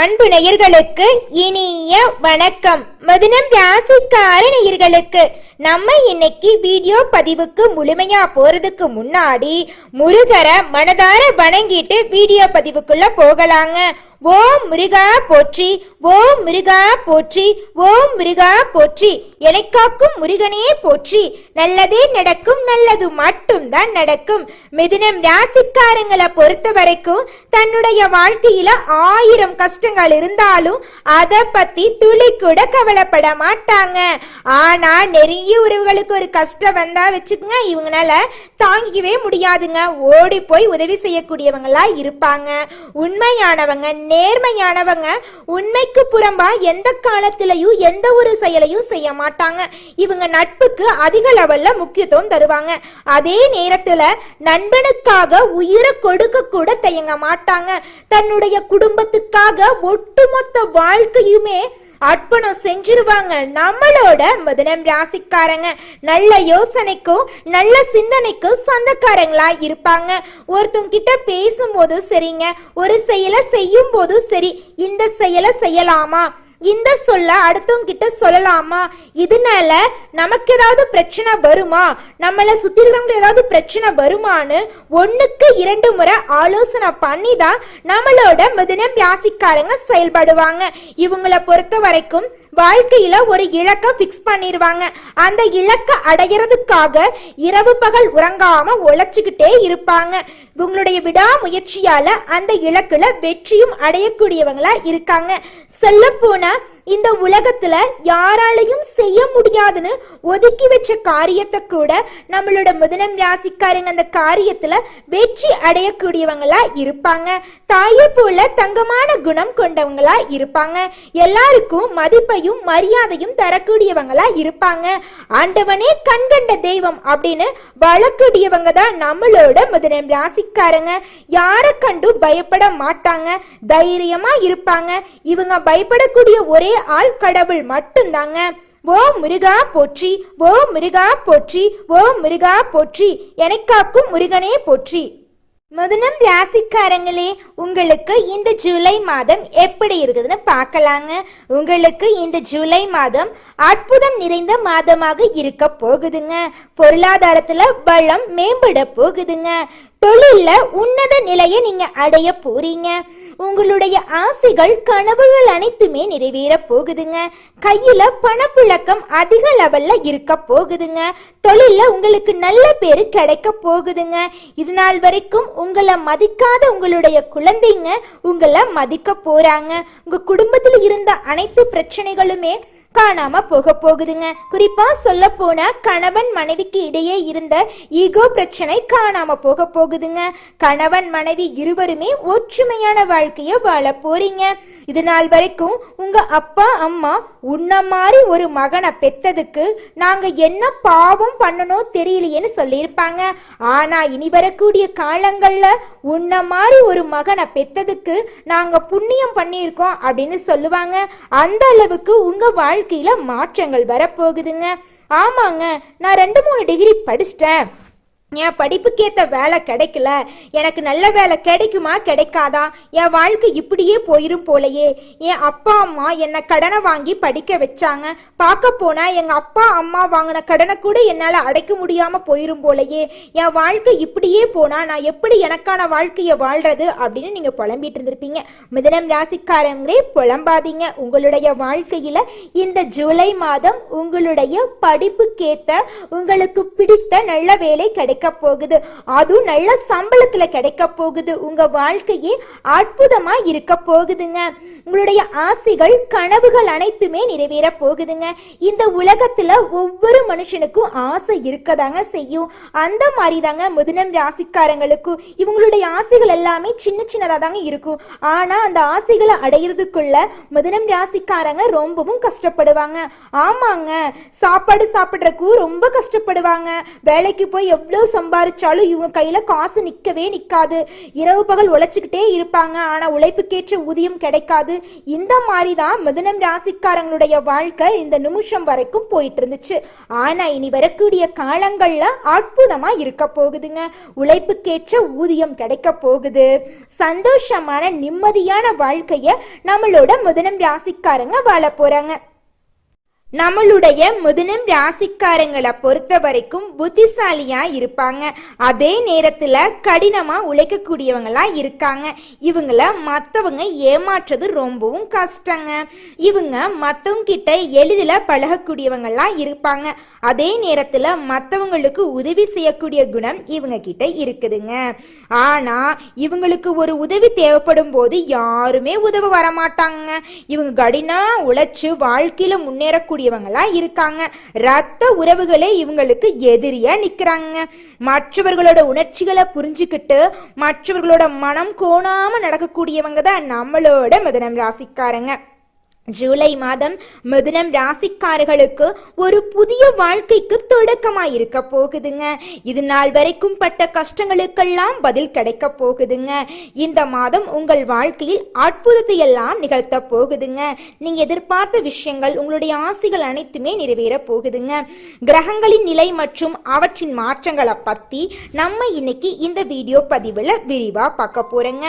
அன்பு நேயர்களுக்கு இனிய வணக்கம். மதினம் ராசிக்கார நேயர்களுக்கு நம்ம இன்னைக்கு வீடியோ பதிவுக்கு முழுமையா போறதுக்கு முன்னாடி முருகரை மனதார வணங்கிட்டு வீடியோ பதிவுக்குள்ள போகலாங்க. ஓம் முருகா போற்றி ஓம் முருகா போற்றி ஓ முருகா போற்றி. எனக்காக்கும் முருகனே போற்றி. நல்லதே நடக்கும் நல்லது மட்டும்தான் நடக்கும். மிதுனம் ராசிக்காரங்களை பொறுத்த வரைக்கும் தன்னுடைய வாழ்க்கையில ஆயிரம் கஷ்டங்கள் இருந்தாலும் அதை பத்தி துளி கூட கவலைப்பட மாட்டாங்க. ஆனா நெருங்கிய உறவுகளுக்கு ஒரு கஷ்டம் வந்தா வச்சுக்கோங்க. இவங்களால தாங்கிக்கவே முடியாதுங்க. ஓடி போய் உதவி செய்யக்கூடியவங்களா இருப்பாங்க. உண்மையானவங்க நேர்மையானவங்க உண்மைக்கு புறம்பா எந்த காலத்திலையும் எந்த ஒரு செயலையும் செய்ய மாட்டாங்க. இவங்க நட்புக்கு அதிக லெவல்ல முக்கியத்துவம் தருவாங்க. அதே நேரத்துல நண்பனுக்காக உயிரை கொடுக்க கூட தயங்க மாட்டாங்க. தன்னுடைய குடும்பத்துக்காக ஒட்டுமொத்த வாழ்க்கையுமே அர்ப்பணம் செஞ்சிருவாங்க. நம்மளோட முதனம் ராசிக்காரங்க. நல்ல யோசனைக்கும் நல்ல சிந்தனைக்கும் சொந்தக்காரங்களா இருப்பாங்க. ஒருத்தவங்க கிட்ட பேசும்போதும் சரிங்க. ஒரு செயலை செய்யும் போதும் சரி. இந்த செயலை செய்யலாமா? இந்த சொல்ல அடுத்தவங்க கிட்ட சொல்லலாமா? இதனால நமக்கு ஏதாவது பிரச்சனை வருமா? நம்மளை சுத்தி இருக்கிறவங்க ஏதாவது பிரச்சனை வருமான்னு ஒன்றுக்கு இரண்டு முறை ஆலோசனை பண்ணி தான் நம்மளோட மிதனம் ராசிக்காரங்க செயல்படுவாங்க. இவங்கள பொறுத்த வரைக்கும் வாழ்க்கையில ஒரு இலக்கை ஃபிக்ஸ் பண்ணிடுவாங்க அந்த இலக்கை அடையிறதுக்காக இரவு பகல் உறங்காம உழைச்சிக்கிட்டே இருப்பாங்க. இவங்களுடைய விடாமுயற்சியால அந்த இலக்குல வெற்றியும் அடையக்கூடியவங்களா இருக்காங்க. சொல்ல போனா இந்த உலகத்துல யாராலையும் செய்ய முடியாதுன்னு ஒதுக்கி வச்ச காரியத்தை கூட நம்மளோட முதலம் ராசிக்காரங்க அந்த காரியத்துல வெற்றி அடையக்கூடியவங்களா இருப்பாங்க. தாயை போல தங்கமான குணம் கொண்டவங்களா இருப்பாங்க. எல்லாருக்கும் மதிப்பையும் மரியாதையும் தரக்கூடியவங்களா இருப்பாங்க. ஆண்டவனே கண்கண்ட தெய்வம் அப்படின்னு வளக்கூடியவங்க தான் நம்மளோட முதலம் ராசிக்காரங்க யாரை கண்டும் பயப்பட மாட்டாங்க? தைரியமா இருப்பாங்க. இவங்க பயப்படக்கூடிய ஒரே ஆள் கடவுள் மட்டும்தாங்க. ஓ முருகா போற்றி ஓ முருகா போற்றி ஓ முருகா போற்றி எனக்காக்கும் முருகனே போற்றி. மதுனம் ராசிக்காரங்களே உங்களுக்கு இந்த ஜூலை மாதம் எப்படி இருக்குதுன்னு பார்க்கலாங்க. உங்களுக்கு இந்த ஜூலை மாதம் அற்புதம் நிறைந்த மாதமாக இருக்க போகுதுங்க. பொருளாதாரத்துல பலம் மேம்பட போகுதுங்க. தொழில்ல உன்னத நிலையை நீங்க அடைய போறீங்க. உங்களுடைய ஆசைகள் கனவுகள் அனைத்துமே நிறைவேற போகுதுங்க. கையில பணப்புழக்கம் அதிக லெவல்ல இருக்க போகுதுங்க. தொழில உங்களுக்கு நல்ல பேரு கிடைக்க போகுதுங்க. இது நாள் வரைக்கும் உங்களை மதிக்காத உங்களுடைய குழந்தைங்க உங்களை மதிக்க போறாங்க. உங்க குடும்பத்தில் இருந்த அனைத்து பிரச்சனைகளுமே காணாம போக போகுதுங்க. குறிப்பா சொல்ல போனா கணவன் மனைவிக்கு இடையே இருந்த ஈகோ பிரச்சனை காணாம போக போகுதுங்க. கணவன் மனைவி இருவருமே ஒற்றுமையான வாழ்க்கைய வாழ போறீங்க. இது நாள் வரைக்கும் உங்க அப்பா அம்மா உன்ன மாதிரி ஒரு மகனை பெத்ததுக்கு நாங்க என்ன பாவம் பண்ணணும் தெரியலையேன்னு சொல்லியிருப்பாங்க. ஆனா இனி வரக்கூடிய காலங்கள்ல உன்ன மாதிரி ஒரு மகனை பெத்ததுக்கு நாங்க புண்ணியம் பண்ணியிருக்கோம் அப்படின்னு சொல்லுவாங்க. அந்த அளவுக்கு உங்க வாழ்க்கையில மாற்றங்கள் வரப்போகுதுங்க. ஆமாங்க நான் ரெண்டு மூணு டிகிரி படிச்சிட்டேன். என் படிப்புக்கேற்ற வேலை கிடைக்கல. எனக்கு நல்ல வேலை கிடைக்குமா கிடைக்காதா? என் வாழ்க்கை இப்படியே போயிரும் போலையே. என் அப்பா அம்மா என்னை கடனை வாங்கி படிக்க வச்சாங்க. பார்க்க போனா எங்க அப்பா அம்மா வாங்கின கடனை கூட என்னால் அடைக்க முடியாம போயிரும் போலையே. என் வாழ்க்கை இப்படியே போனா நான் எப்படி எனக்கான வாழ்க்கையை வாழ்றது அப்படின்னு நீங்க புலம்பிட்டு இருந்திருப்பீங்க. மிதனம் ராசிக்காரங்களே புலம்பாதீங்க. உங்களுடைய வாழ்க்கையில இந்த ஜூலை மாதம் உங்களுடைய படிப்புக்கேத்த உங்களுக்கு பிடித்த நல்ல வேலை கிடைக்க போகுது அதுவும் நல்ல சம்பளத்துல கிடைக்க போகுது உங்க வாழ்க்கையே அற்புதமா இருக்க போகுதுங்க. உங்களுடைய ஆசைகள் கனவுகள் அனைத்துமே நிறைவேற போகுதுங்க. இந்த உலகத்துல ஒவ்வொரு மனுஷனுக்கும் ஆசை இருக்கதாங்க செய்யும். அந்த மாதிரி தாங்க மிதுனம் ராசிக்காரங்களுக்கும் இவங்களுடைய ஆசைகள் எல்லாமே சின்ன சின்னதா தாங்க இருக்கும். ஆனா அந்த ஆசைகளை அடையிறதுக்குள்ள மிதுனம் ராசிக்காரங்க ரொம்பவும் கஷ்டப்படுவாங்க. ஆமாங்க சாப்பாடு சாப்பிட்றதுக்கும் ரொம்ப கஷ்டப்படுவாங்க. வேலைக்கு போய் எவ்வளோ சம்பாரிச்சாலும் இவங்க கையில காசு நிக்கவே நிக்காது. இரவு பகல் உழைச்சிக்கிட்டே இருப்பாங்க. ஆனா உழைப்புக்கேற்ற ஊதியம் கிடைக்காது. முடியாது இந்த மாதிரி தான் மிதனம் ராசிக்காரங்களுடைய வாழ்க்கை இந்த நிமிஷம் வரைக்கும் போயிட்டு இருந்துச்சு ஆனா இனி வரக்கூடிய காலங்கள்ல அற்புதமா இருக்க போகுதுங்க. உழைப்புக்கேற்ற ஊதியம் கிடைக்க போகுது. சந்தோஷமான நிம்மதியான வாழ்க்கைய நம்மளோட மிதனம் ராசிக்காரங்க வாழ போறாங்க. நம்மளுடைய முதலும் ராசிக்காரங்களை பொறுத்த வரைக்கும் புத்திசாலியா இருப்பாங்க. அதே நேரத்துல கடினமா உழைக்கக்கூடியவங்களா இருக்காங்க. இவங்கள மத்தவங்க ஏமாற்றுறது ரொம்பவும் கஷ்டங்க. இவங்க மத்தவங்க கிட்ட எளிதில் பழகக்கூடியவங்களா இருப்பாங்க. அதே நேரத்துல மத்தவங்களுக்கு உதவி செய்யக்கூடிய குணம் இவங்க கிட்ட இருக்குதுங்க. ஆனா இவங்களுக்கு ஒரு உதவி தேவைப்படும் போது யாருமே உதவ வரமாட்டாங்க இவங்க கடினா உழைச்சு வாழ்க்கையில முன்னேறக்கூடியவங்களா இருக்காங்க. ரத்த உறவுகளே இவங்களுக்கு எதிரியா நிக்கிறாங்க. மற்றவர்களோட உணர்ச்சிகளை புரிஞ்சுக்கிட்டு மற்றவர்களோட மனம் கோணாம நடக்கக்கூடியவங்க தான் நம்மளோட மிதனம் ராசிக்காரங்க. ஜூலை மாதம் மிதுனம் ராசிக்காரர்களுக்கு ஒரு புதிய வாழ்க்கைக்கு தொடக்கமாயிருக்க போகுதுங்க. இது நாள் வரைக்கும் பட்ட கஷ்டங்களுக்கெல்லாம் பதில் கிடைக்க போகுதுங்க. இந்த மாதம் உங்கள் வாழ்க்கையில் அற்புதத்தை எல்லாம் நிகழ்த்த போகுதுங்க. நீங்க எதிர்பார்த்த விஷயங்கள் உங்களுடைய ஆசைகள் அனைத்துமே நிறைவேற போகுதுங்க. கிரகங்களின் நிலை மற்றும் அவற்றின் மாற்றங்களை பத்தி நம்ம இன்னைக்கு இந்த வீடியோ பதிவுல விரிவா பார்க்க போறோங்க.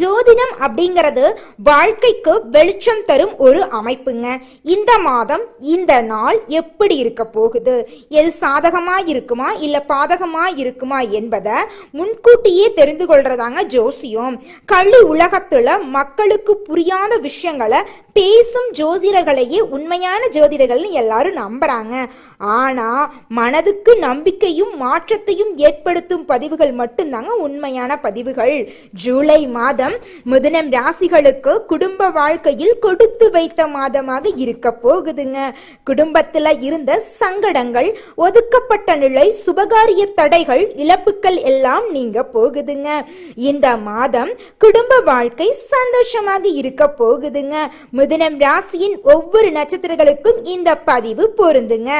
ஜோதிடம் அப்படிங்கிறது வாழ்க்கைக்கு வெளிச்சம் தரும் ஒரு அமைப்புங்க. இந்த மாதம் இந்த நாள் எப்படி இருக்க போகுது? எது சாதகமா இருக்குமா இல்ல பாதகமா இருக்குமா என்பதை முன்கூட்டியே தெரிந்து கொள்றதாங்க ஜோசியம். கள்ளி உலகத்துல மக்களுக்கு புரியாத விஷயங்களை பேசும் ஜோதிடர்களையே உண்மையான ஜோதிடர்கள்னு எல்லாரும் நம்புறாங்க. ஆனா மனதுக்கு நம்பிக்கையும் மாற்றத்தையும் ஏற்படுத்தும் பதிவுகள் மட்டும்தாங்க உண்மையான பதிவுகள். ஜூலை மாதம் மிதுனம் ராசிகளுக்கு குடும்ப வாழ்க்கையில் கொடுத்து வைத்த மாதமாக இருக்க போகுதுங்க. குடும்பத்துல இருந்த சங்கடங்கள் ஒதுக்கப்பட்ட நிலை சுபகாரிய தடைகள் இழப்புகள் எல்லாம் நீங்க போகுதுங்க. இந்த மாதம் குடும்ப வாழ்க்கை சந்தோஷமாக இருக்க போகுதுங்க. மிதுனம் ராசியின் ஒவ்வொரு நட்சத்திரங்களுக்கும் இந்த பதிவு பொருந்துங்க.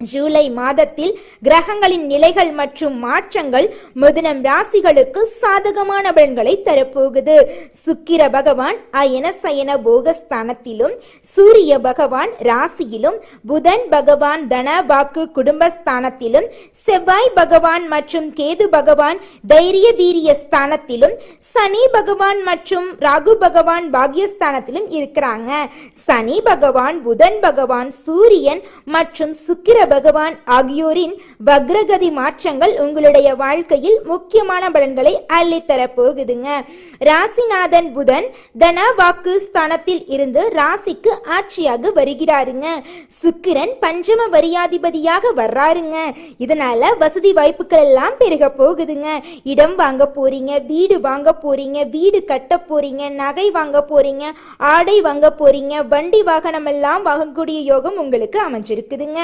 ஜூலை மாதத்தில் கிரகங்களின் நிலைகள் மற்றும் மாற்றங்கள் மிதுனம் ராசிகளுக்கு சாதகமான பலன்களை தரப்போகுது. சுக்கிர பகவான் அயன சயன போகஸ்தானத்திலும் சூரிய பகவான் ராசியிலும் புதன் பகவான் தன வாக்கு குடும்பஸ்தானத்திலும் செவ்வாய் பகவான் மற்றும் கேது பகவான் தைரிய வீரிய ஸ்தானத்திலும் சனி பகவான் மற்றும் ராகு பகவான் பாக்யஸ்தானத்திலும் இருக்கிறாங்க. சனி பகவான் புதன் பகவான் சூரியன் மற்றும் சுக்கிர பகவான் ஆகியோரின் வக்ரகதி மாற்றங்கள் உங்களுடைய வாழ்க்கையில் முக்கியமான பலன்களை அள்ளித்தர போகுதுங்க ராசிநாதன் புதன் தன வாக்கு ஸ்தானத்தில் இருந்து ராசிக்கு ஆட்சியாக வருகிறாருங்க. சுக்கிரன் பஞ்சம வரியாதிபதியாக வர்றாருங்க. இதனால வசதி வாய்ப்புகள் எல்லாம் பெருக போகுதுங்க. இடம் வாங்க போறீங்க வீடு வாங்க போறீங்க வீடு கட்ட போறீங்க நகை வாங்க போறீங்க ஆடை வாங்க போறீங்க வண்டி வாகனம் எல்லாம் வாங்கக்கூடிய யோகம் உங்களுக்கு அமைஞ்சிருக்குதுங்க.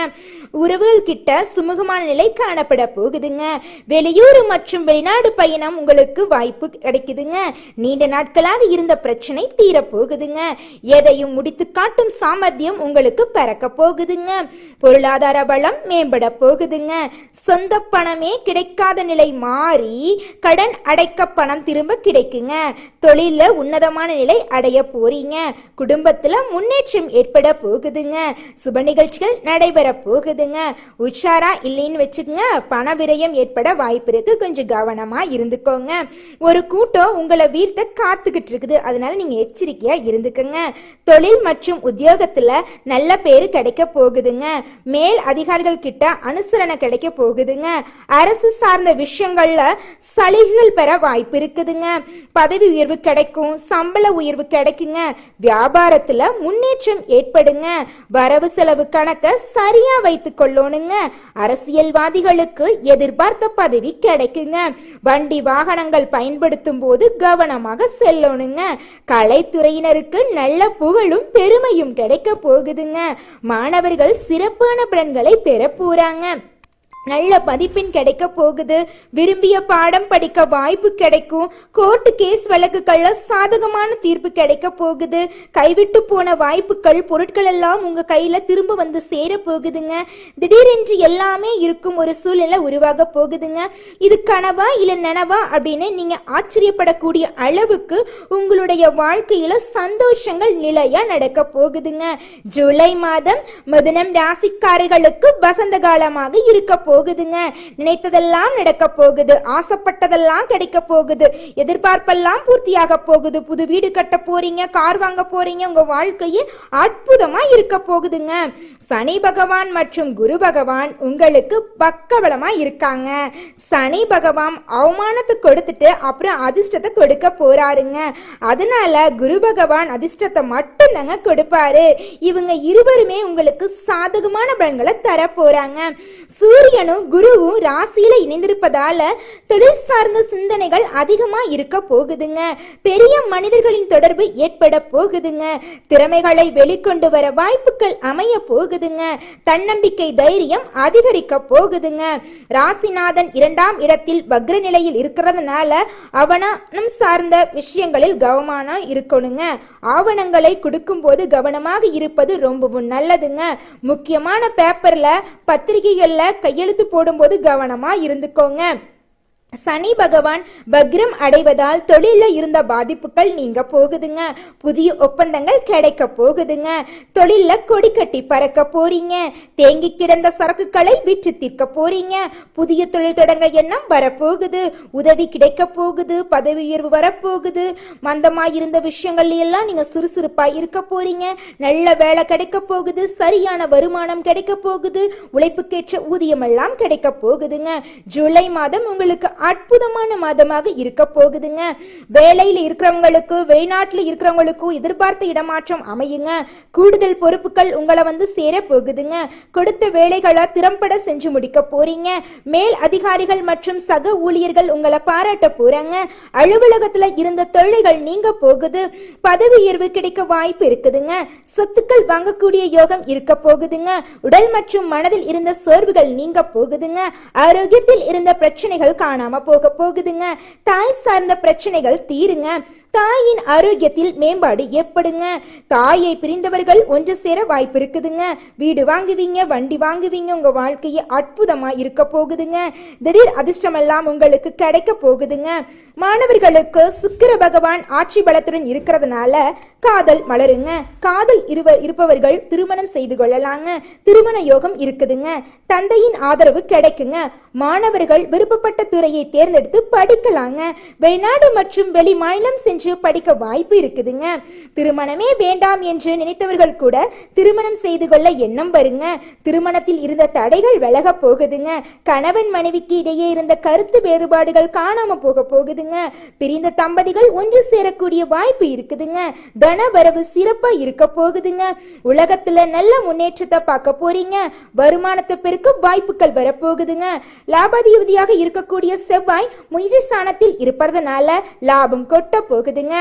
உறவுகள் கிட்ட சுமூகமான நிலை காணப்பட போகுதுங்க. வெளியூர் மற்றும் வெளிநாடு பயணம் உங்களுக்கு வாய்ப்பு கிடைக்குதுங்க. நீண்ட நாட்களாக இருந்த பிரச்சனை தீரப்போகுதுங்க எதையும் முடித்து காட்டும் சாமர்த்தியம் உங்களுக்கு பறக்க போகுதுங்க. பொருளாதார பலம் மேம்பட போகுதுங்க. சொந்த பணமே கிடைக்காத நிலை மாறி கடன் அடைக்க பணம் திரும்ப கிடைக்குங்க. தொழில உன்னதமான நிலை அடைய போறீங்க. குடும்பத்துல முன்னேற்றம் ஏற்பட போகுதுங்க. சுப நிகழ்ச்சிகள் நடைபெற போகுது போகுதுங்க உஷாரா இல்லைன்னு வச்சுக்கோங்க. பண விரயம் ஏற்பட வாய்ப்பு இருக்கு. கொஞ்சம் கவனமா இருந்துக்கோங்க. ஒரு கூட்டம் உங்களை வீழ்த்த காத்துக்கிட்டு இருக்குது. அதனால நீங்க எச்சரிக்கையா இருந்துக்கோங்க. தொழில் மற்றும் உத்தியோகத்துல நல்ல பேரு கிடைக்க போகுதுங்க. மேல் அதிகாரிகள் கிட்ட அனுசரணை கிடைக்க போகுதுங்க. அரசு சார்ந்த விஷயங்கள்ல சலுகைகள் பெற வாய்ப்பு இருக்குதுங்க. பதவி உயர்வு கிடைக்கும். சம்பள உயர்வு கிடைக்குங்க. வியாபாரத்துல முன்னேற்றம் ஏற்படுங்க. வரவு செலவு கணக்கை சரியா வைத்து கொள்ளணுங்க அரசியல்வாதிகளுக்கு எதிர்பார்த்த பதவி கிடைக்குங்க. வண்டி வாகனங்கள் பயன்படுத்தும் போது கவனமாக செல்லணுங்க. கலைத்துறையினருக்கு நல்ல புகழும் பெருமையும் கிடைக்க போகுதுங்க. மாணவர்கள் சிறப்பான பலன்களை பெற போறாங்க. நல்ல மதிப்பெண் கிடைக்க போகுது. விரும்பிய பாடம் படிக்க வாய்ப்பு கிடைக்கும். கோர்ட்டு கேஸ் வழக்குகள்ல சாதகமான தீர்ப்பு கிடைக்க போகுது. கைவிட்டு போன வாய்ப்புகள் பொருட்கள் எல்லாம் உங்க கையில திரும்ப வந்து சேர போகுதுங்க. திடீரென்று எல்லாமே இருக்கும் ஒரு சூழ்நிலை உருவாக போகுதுங்க. இது கனவா இல்ல நனவா அப்படின்னு நீங்க ஆச்சரியப்படக்கூடிய அளவுக்கு உங்களுடைய வாழ்க்கையில சந்தோஷங்கள் நிலையா நடக்க போகுதுங்க. ஜூலை மாதம் மிதுனம் ராசிக்காரர்களுக்கு வசந்த காலமாக இருக்க போகுதுங்க. நினைத்ததெல்லாம் நடக்க போகுது. ஆசைப்பட்டதெல்லாம் கிடைக்க போகுது. எதிர்பார்ப்பெல்லாம் பூர்த்தியாக போகுது. புது வீடு கட்ட போறீங்க கார் வாங்க போறீங்க உங்க வாழ்க்கையே அற்புதமா இருக்க போகுதுங்க. சனி பகவான் மற்றும் குரு பகவான் உங்களுக்கு பக்கபலமா இருக்காங்க. சனி பகவான் அவமானத்தை கொடுத்துட்டு அப்புறம் அதிர்ஷ்டத்தை கொடுக்க போறாருங்க. அதனால குரு பகவான் அதிர்ஷ்டத்தை மட்டும் தாங்க கொடுப்பாரு. இவங்க இருவருமே உங்களுக்கு சாதகமான பலன்களை தர போறாங்க சூரியனும் குருவும் ராசியில இணைந்திருப்பதால தொழில் சார்ந்த சிந்தனைகள் அதிகமா இருக்க போகுதுங்க. பெரிய மனிதர்களின் தொடர்பு ஏற்பட போகுதுங்க. திறமைகளை வெளிக்கொண்டு வர வாய்ப்புகள் அமைய போகுதுங்க. தன்னம்பிக்கை தைரியம் அதிகரிக்க போகுதுங்க. ராசிநாதன் இரண்டாம் இடத்தில் வக்ர நிலையில் இருக்கிறதுனால அவனம் சார்ந்த விஷயங்களில் கவனமா இருக்கணுங்க. ஆவணங்களை கொடுக்கும்போது கவனமாக இருப்பது ரொம்பவும் நல்லதுங்க. முக்கியமான பேப்பர்ல பத்திரிகைகள்ல கையெழுத்து போடும்போது கவனமா இருந்துக்கோங்க. சனி பகவான் பக்ரம் அடைவதால் தொழிலில் இருந்த பாதிப்புகள் நீங்க போகுதுங்க. புதிய ஒப்பந்தங்கள் கிடைக்க போகுதுங்க. தொழிலில் கொடி கட்டி பறக்க போறீங்க. தேங்கி கிடந்த சரக்குகளை விற்று தீர்க்க போறீங்க. புதிய தொழில் தொடங்க எண்ணம் வரப்போகுது. உதவி கிடைக்க போகுது. பதவி உயர்வு வரப்போகுது. மந்தமாக இருந்த விஷயங்கள் எல்லாம் நீங்க சுறுசுறுப்பா இருக்க போறீங்க. நல்ல வேலை கிடைக்க போகுது. சரியான வருமானம் கிடைக்க போகுது. உழைப்புக்கேற்ற ஊதியம் எல்லாம் கிடைக்க போகுதுங்க. ஜூலை மாதம் உங்களுக்கு அற்புதமான மாதமாக இருக்க போகுதுங்க. வேலையில் இருக்கிறவங்களுக்கு வெளிநாட்டில் இருக்கிறவங்களுக்கும் எதிர்பார்த்த இடமாற்றம் அமையுங்க. கூடுதல் பொறுப்புகள் உங்களை வந்து சேர போகுதுங்க. கொடுத்த வேலைகளை திறம்பட செஞ்சு முடிக்க போறீங்க. மேல் அதிகாரிகள் மற்றும் சக ஊழியர்கள் உங்களை பாராட்ட போறாங்க. அலுவலகத்துல இருந்த தொழில்கள் நீங்க போகுது. பதவி உயர்வு கிடைக்க வாய்ப்பு இருக்குதுங்க. சொத்துக்கள் வாங்கக்கூடிய யோகம் இருக்க போகுதுங்க. உடல் மற்றும் மனதில் இருந்த சோர்வுகள் நீங்க போகுதுங்க. ஆரோக்கியத்தில் இருந்த பிரச்சனைகள் காணாம போக போகுதுங்க. தாய் சார்ந்த பிரச்சனைகள் தீருங்க. தாயின் ஆரோக்கியத்தில் மேம்பாடு ஏற்படுங்க. தாயை பிரிந்தவர்கள் ஒன்று சேர வாய்ப்பு இருக்குதுங்க. வீடு வாங்குவீங்க வண்டி வாங்குவீங்க உங்க வாழ்க்கையை அற்புதமா இருக்க போகுதுங்க. திடீர் அதிர்ஷ்டமெல்லாம் உங்களுக்கு கிடைக்க போகுதுங்க. மாணவர்களுக்கு சுக்கிர பகவான் ஆட்சி பலத்துடன் இருக்கிறதுனால காதல் மலருங்க. காதல் இருவர் இருப்பவர்கள் திருமணம் செய்து கொள்ளலாங்க. திருமண யோகம் இருக்குதுங்க. தந்தையின் ஆதரவு கிடைக்குங்க. மாணவர்கள் விருப்பப்பட்ட துறையை தேர்ந்தெடுத்து படிக்கலாங்க. வெளிநாடு மற்றும் வெளி மாநிலம் சென்று படிக்க வாய்ப்பு இருக்குதுங்க. திருமணமே வேண்டாம் என்று நினைத்தவர்கள் கூட திருமணம் செய்து கொள்ள எண்ணம் வருங்க. திருமணத்தில் இருந்த தடைகள் விலக போகுதுங்க. கணவன் மனைவிக்கு இடையே இருந்த கருத்து வேறுபாடுகள் காணாம போக போகுது இருக்குதுங்க. பிரிந்த தம்பதிகள் ஒன்று சேரக்கூடிய வாய்ப்பு இருக்குதுங்க. தன வரவு சிறப்பா இருக்க போகுதுங்க. உலகத்துல நல்ல முன்னேற்றத்தை பார்க்க போறீங்க. வருமானத்தை பெருக்க வாய்ப்புகள் வரப்போகுதுங்க. லாபாதிபதியாக இருக்கக்கூடிய செவ்வாய் முயற்சி ஸ்தானத்தில் இருப்பதனால லாபம் கொட்ட போகுதுங்க.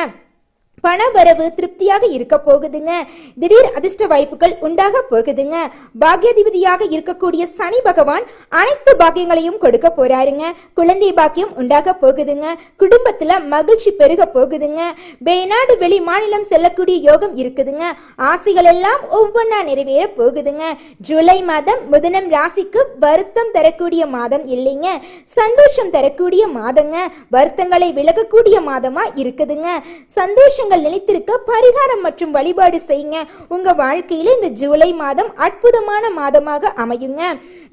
பணவரவு திருப்தியாக இருக்க போகுதுங்க. திடீர் அதிர்ஷ்ட வாய்ப்புகள் உண்டாக போகுதுங்க. பாக்கியாதிபதியாக இருக்கக்கூடிய சனி பகவான் அனைத்து பாக்கியங்களையும் கொடுக்க போறாருங்க. குழந்தை பாக்கியம் உண்டாக போகுதுங்க. குடும்பத்துல மகிழ்ச்சி பெருக போகுதுங்க. வெளிநாடு வெளி மாநிலம் செல்லக்கூடிய யோகம் இருக்குதுங்க. ஆசைகள் எல்லாம் ஒவ்வொன்றா நிறைவேற போகுதுங்க. ஜூலை மாதம் முதனம் ராசிக்கு வருத்தம் தரக்கூடிய மாதம் இல்லைங்க. சந்தோஷம் தரக்கூடிய மாதங்க. வருத்தங்களை விலகக்கூடிய மாதமா இருக்குதுங்க. சந்தோஷங்கள் நிலைத்திருக்க பரிகாரம் மற்றும் வழிபாடு செய்யுங்க. உங்க வாழ்க்கையில இந்த ஜூலை மாதம் அற்புதமான மாதமாக அமையுங்க.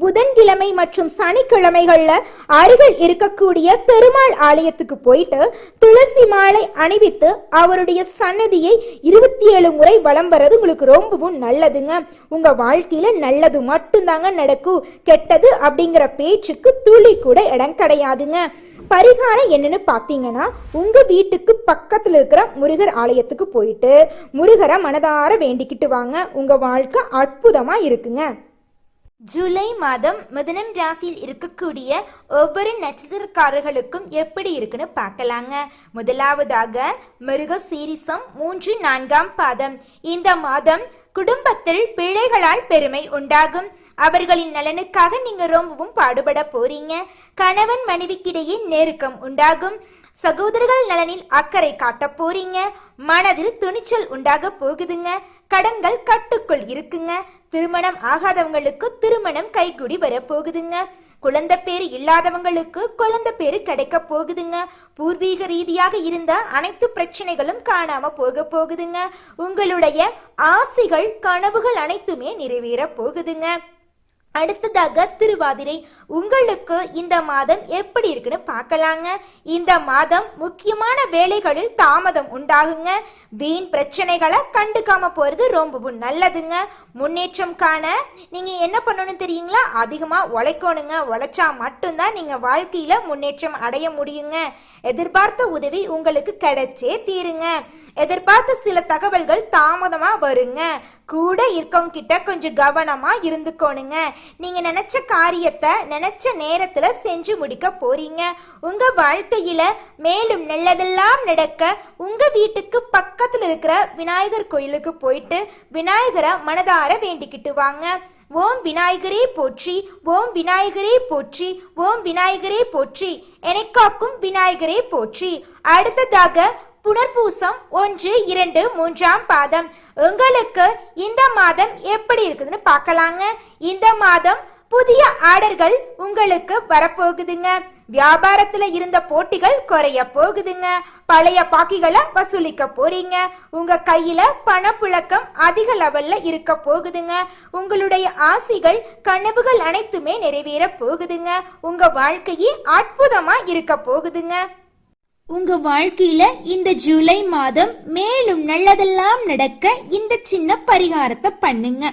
புதன்கிழமை மற்றும் சனிக்கிழமைகள்ல அருகில் இருக்கக்கூடிய பெருமாள் ஆலயத்துக்கு போயிட்டு துளசி மாலை அணிவித்து அவருடைய சன்னதியை இருபத்தி ஏழு முறை வளம் வர்றது உங்களுக்கு ரொம்பவும் நல்லதுங்க. உங்க வாழ்க்கையில நல்லது மட்டும்தாங்க நடக்கும். கெட்டது அப்படிங்கிற பேச்சுக்கு துளி கூட இடம் கிடையாதுங்க. பரிகாரம் என்னன்னு பார்த்தீங்கன்னா உங்கள் வீட்டுக்கு பக்கத்தில் இருக்கிற முருகர் ஆலயத்துக்கு போயிட்டு முருகரை மனதார வேண்டிக்கிட்டு வாங்க. உங்கள் வாழ்க்கை அற்புதமாக இருக்குங்க. ஜூலை மாதம் மிதனம் ராசியில் இருக்கக்கூடிய ஒவ்வொரு நட்சத்திரக்காரர்களுக்கும் எப்படி இருக்குன்னு பார்க்கலாங்க. முதலாவதாக மிருக சீரிசம் மூன்று நான்காம் பாதம். இந்த மாதம் குடும்பத்தில் பிள்ளைகளால் பெருமை உண்டாகும். அவர்களின் நலனுக்காக நீங்க ரொம்பவும் பாடுபட போறீங்க. கணவன் மனைவிக்கிடையே நெருக்கம் உண்டாகும். சகோதரர்கள் நலனில் அக்கறை காட்ட போறீங்க. மனதில் துணிச்சல் உண்டாக போகுதுங்க. கடன்கள் கட்டுக்குள் இருக்குங்க. திருமணம் ஆகாதவங்களுக்கு திருமணம் கைகூடி வர போகுதுங்க குழந்தை பேரு இல்லாதவங்களுக்கு குழந்தை பேரு கிடைக்க போகுதுங்க. பூர்வீக ரீதியாக இருந்த அனைத்து பிரச்சனைகளும் காணாம போக போகுதுங்க. உங்களுடைய ஆசைகள் கனவுகள் அனைத்துமே நிறைவேற போகுதுங்க. அடுத்ததாக திருவாதிரை. உங்களுக்கு இந்த மாதம் எப்படி இருக்குன்னு பார்க்கலாங்க. இந்த மாதம் முக்கியமான வேலைகளில் தாமதம் உண்டாகுங்க. வீண் பிரச்சனைகளை கண்டுக்காம போறது ரொம்பவும் நல்லதுங்க. முன்னேற்றம் காண நீங்க என்ன பண்ணணும் தெரியுங்களா? அதிகமா உழைக்கணுங்க. உழைச்சா மட்டும்தான் நீங்க வாழ்க்கையில முன்னேற்றம் அடைய முடியுங்க. எதிர்பார்த்த உதவி உங்களுக்கு கிடைச்சே தீருங்க. எதிர்பார்த்த சில தகவல்கள் தாமதமா வருங்க. கூட இருக்கவங்க கிட்ட கொஞ்சம் கவனமா இருந்துக்கோணுங்க. நீங்க நினைச்ச காரியத்தை நினைச்ச நேரத்துல செஞ்சு முடிக்க போறீங்க. உங்க வாழ்க்கையில மேலும் நல்லதெல்லாம் நடக்க உங்க வீட்டுக்கு பக்கத்துல இருக்கிற விநாயகர் கோயிலுக்கு போயிட்டு விநாயகரை மனதார வேண்டிக்கிட்டு வாங்க. ஓம் விநாயகரே போற்றி ஓம் விநாயகரே போற்றி ஓம் விநாயகரே போற்றி எனக்காக்கும் விநாயகரே போற்றி. அடுத்ததாக புனர்பூசம் ஒன்று இரண்டு மூன்றாம் பாதம். உங்களுக்கு இந்த மாதம் எப்படி இருக்குதுன்னு பார்க்கலாங்க. இந்த மாதம் புதிய ஆர்டர்கள் உங்களுக்கு வரப்போகுதுங்க. வியாபாரத்துல இருந்த போட்டிகள் குறைய போகுதுங்க. பழைய பாக்கிகளை வசூலிக்க போறீங்க. உங்க கையில பணப்புழக்கம் அதிக லெவல்ல இருக்க போகுதுங்க. உங்களுடைய ஆசைகள் கனவுகள் அனைத்துமே நிறைவேற போகுதுங்க. உங்க வாழ்க்கையே அற்புதமா இருக்க போகுதுங்க. உங்க வாழ்க்கையில இந்த ஜூலை மாதம் மேலும் நல்லதெல்லாம் நடக்க இந்த சின்ன பரிகாரத்தை பண்ணுங்க.